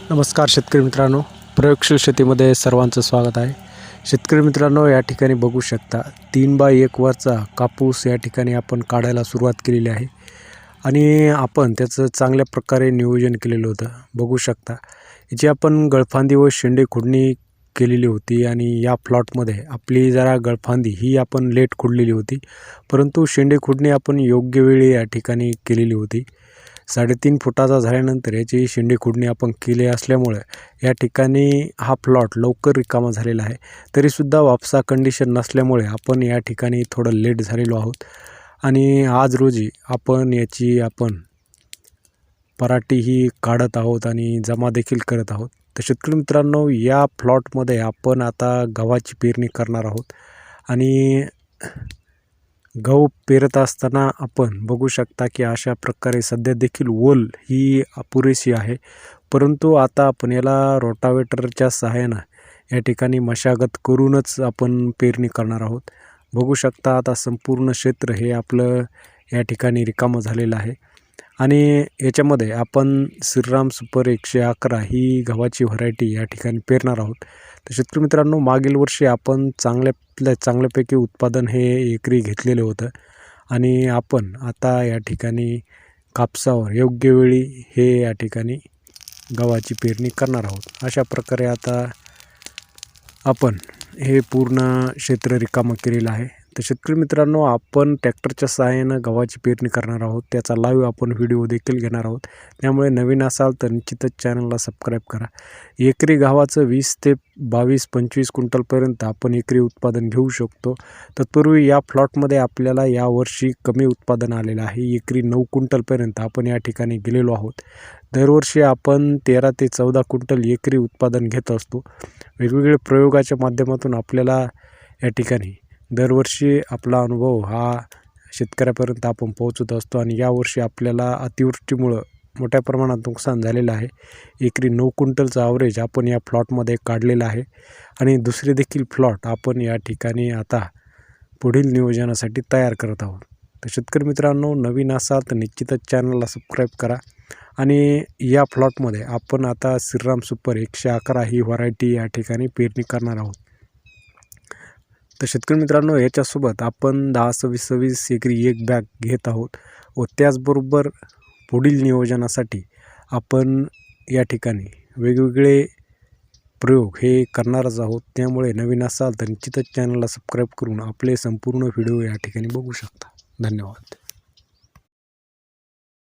नमस्कार शेतकरी मित्रांनो. प्रयोगशील शेतीमध्ये सर्वांचं स्वागत आहे. शेतकरी मित्रांनो या ठिकाणी बघू शकता तीन बाय एक वरचा कापूस या ठिकाणी आपण काढायला सुरुवात केलेली आहे. आणि आपण त्याचं चांगल्या प्रकारे नियोजन केलेलं होतं. बघू शकता याची आपण गळफांदी व शेंडे खुडणी केलेली होती आणि या प्लॉटमध्ये आपली जरा गळफांदी ही आपण लेट खुडलेली होती. परंतु शेंडे खुडणी आपण योग्य वेळी या ठिकाणी केलेली होती. साडेतीन फुटाचा झाल्यानंतर याची शेंडी खुडणी आपण केली असल्यामुळे या ठिकाणी हा प्लॉट लवकर रिकामा झालेला आहे. तरीसुद्धा वापसा कंडिशन नसल्यामुळे आपण या ठिकाणी थोडं लेट झालेलो आहोत. आणि आज रोजी आपण याची आपण पराठी ही काढत आहोत आणि जमा देखील करत आहोत. तर शेतकरी मित्रांनो या प्लॉटमध्ये आपण आता गव्हाची पेरणी करणार आहोत. आणि गहू पेरत असताना आपण बघू शकता की अशा प्रकारे सध्या देखील ओल ही पुरेशी आहे. परंतु आता आपण याला रोटावेटरच्या सहाय्यानं या ठिकाणी मशागत करूनच आपण पेरणी करणार आहोत. बघू शकता आता संपूर्ण क्षेत्र हे आपलं या ठिकाणी रिकामं झालेलं आहे. आणि याच्यामध्ये आपण श्रीराम सुपर एकशे अकरा ही गव्हाची व्हरायटी या ठिकाणी पेरणार आहोत. तर शेतकरी मित्रांनो मागील वर्षी आपण चांगल्यातल्या चांगल्यापैकी उत्पादन हे एकरी घेतलेलं होतं. आणि आपण आता या ठिकाणी कापसावर योग्य वेळी हे या ठिकाणी गव्हाची पेरणी करणार आहोत. अशा प्रकारे आता आपण हे पूर्ण क्षेत्र रिकामं केलेलं आहे. तर शेतकरी मित्रांनो आपण ट्रॅक्टरच्या सहाय्यानं गव्हाची पेरणी करणार आहोत. त्याचा लाईव्ह आपण व्हिडिओ देखील घेणार आहोत. त्यामुळे नवीन असाल तर निश्चितच चॅनलला सबस्क्राईब करा. एकरी गव्हाचं वीस ते बावीस पंचवीस क्विंटलपर्यंत आपण एकरी उत्पादन घेऊ शकतो. तत्पूर्वी या प्लॉटमध्ये आपल्याला यावर्षी कमी उत्पादन आलेलं आहे. एकरी नऊ क्विंटलपर्यंत आपण या ठिकाणी गेलेलो आहोत. दरवर्षी आपण तेरा ते चौदा क्विंटल एकरी उत्पादन घेत असतो. वेगवेगळे प्रयोगाच्या माध्यमातून आपल्याला या ठिकाणी दरवर्षी आपला अनुभव हा शेतकऱ्यापर्यंत आपण पोहोचत असतो आणि यावर्षी आपल्याला अतिवृष्टीमुळं मोठ्या प्रमाणात नुकसान झालेलं आहे. एकरी नऊ क्विंटलचं ॲव्हरेज आपण या प्लॉटमध्ये काढलेलं आहे आणि दुसरे देखील प्लॉट आपण या ठिकाणी आता पुढील नियोजनासाठी तयार करत आहोत. तर शेतकरी मित्रांनो नवीन असाल तर निश्चितच चॅनलला सबस्क्राईब करा आणि या प्लॉटमध्ये आपण आता श्रीराम सुपर एकशे अकरा ही व्हरायटी या ठिकाणी पेरणी करणार आहोत. तर शेतकरी मित्रांनो याच्यासोबत आपण दहा सव्वीस सव्वीस एकरी एक बॅग घेत आहोत व त्याचबरोबर पुढील नियोजनासाठी आपण या ठिकाणी वेगवेगळे प्रयोग हे करणारच आहोत. त्यामुळे नवीन असाल तर निश्चितच चॅनलला सबस्क्राईब करून आपले संपूर्ण व्हिडिओ या ठिकाणी बघू शकता. धन्यवाद.